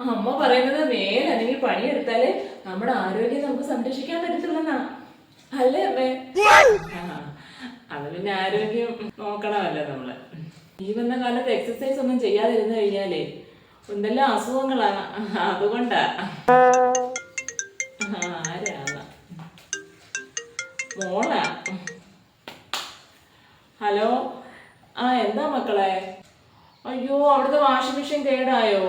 അമ്മ പറയുന്നത് മേലല്ലെങ്കിൽ പണിയെടുത്താലേ നമ്മുടെ ആരോഗ്യം നമുക്ക് സംരക്ഷിക്കാൻ പറ്റത്തുള്ളന്നാ അല്ലേ അമ്മേ? അത് പിന്നെ ആരോഗ്യം നോക്കണമല്ലോ നമ്മൾ. ഈ വന്ന കാലത്ത് എക്സസൈസ് ഒന്നും ചെയ്യാതിരുന്നു കഴിഞ്ഞാലേ എന്തെല്ലാം അസുഖങ്ങളാണ് അതുകൊണ്ടാ. ആരാണ് മോളാ. ഹലോ? ആ എന്താ മക്കളെ? അയ്യോ അവിടുത്തെ വാഷിംഗ് മെഷീൻ കേടായോ?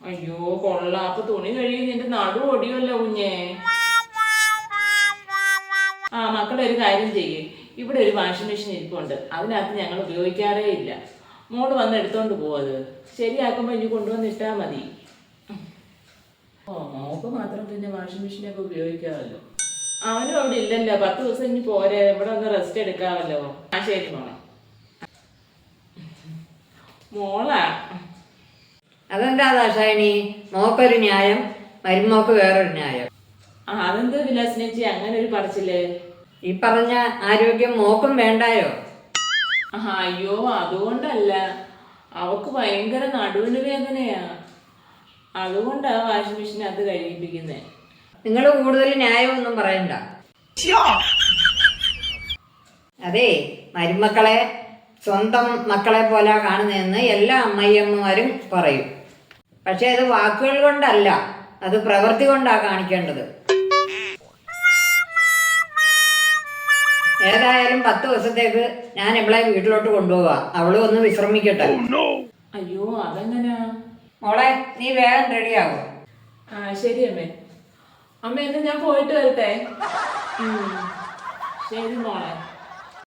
അയ്യോ കൊള്ളാം അപ്പൊ തുണി കഴുകി നിന്റെ നടു ഒടിയല്ല കുഞ്ഞേ. ആ മക്കളെ ഒരു കാര്യം ചെയ്യേ. ഇവിടെ ഒരു വാഷിംഗ് മെഷീൻ ഇരിപ്പുണ്ട്. അതിനകത്ത് ഞങ്ങൾ ഉപയോഗിക്കാറേ ഇല്ല. മോൾ വന്ന് എടുത്തോണ്ട് പോവത് ശരിയാക്കുമ്പോ ഇനി കൊണ്ടുവന്നിട്ടാ മതി. ഓ മോക്ക് മാത്രം പിന്നെ വാഷിംഗ് മെഷീനൊക്കെ ഉപയോഗിക്കാമല്ലോ അവനും അവിടെ ഇല്ലല്ലോ. പത്ത് ദിവസം ഇനി പോരെ. ഇവിടെ ഒന്ന് റെസ്റ്റ് എടുക്കാമല്ലോ ആ ശരി മോളെ. മോളാ? അതെന്താ ദാശായണി? മോക്കൊരു ന്യായം മരുമോക്ക് വേറൊരു ന്യായം. ആ അതെന്ത് വിലാസിനേച്ചി അങ്ങനെ ഒരു പറച്ചില്ലേ ഈ പറഞ്ഞ ആരോഗ്യം മോക്കും വേണ്ടായോ? ആ, അയ്യോ അതുകൊണ്ടല്ല. അവക്ക് ഭയങ്കര നടുവിന് വേദനയാ അതുകൊണ്ടാ വാഷിംഗ് അത് കഴിയിപ്പിക്കുന്നേ നിങ്ങൾ കൂടുതൽ ന്യായമൊന്നും പറയണ്ട. അതെ മരുമക്കളെ സ്വന്തം മക്കളെ പോലെ കാണുന്നതെന്ന് എല്ലാ അമ്മയമ്മമാരും പറയും. പക്ഷെ അത് വാക്കുകൾ കൊണ്ടല്ല. അത് പ്രവൃത്തി കൊണ്ടാ കാണിക്കേണ്ടത്. ഏതായാലും പത്ത് ദിവസത്തേക്ക് ഞാൻ ഇവളെ വീട്ടിലോട്ട് കൊണ്ടുപോവാ. അവൾ ഒന്ന് വിശ്രമിക്കട്ടെ. അയ്യോ അതെങ്ങനെയാ മോളെ നീ വേഗം റെഡിയാവും ആ ശരി അമ്മേ. അമ്മ എന്നാ ഞാൻ പോയിട്ട് വരട്ടെ? ശരി മോളെ.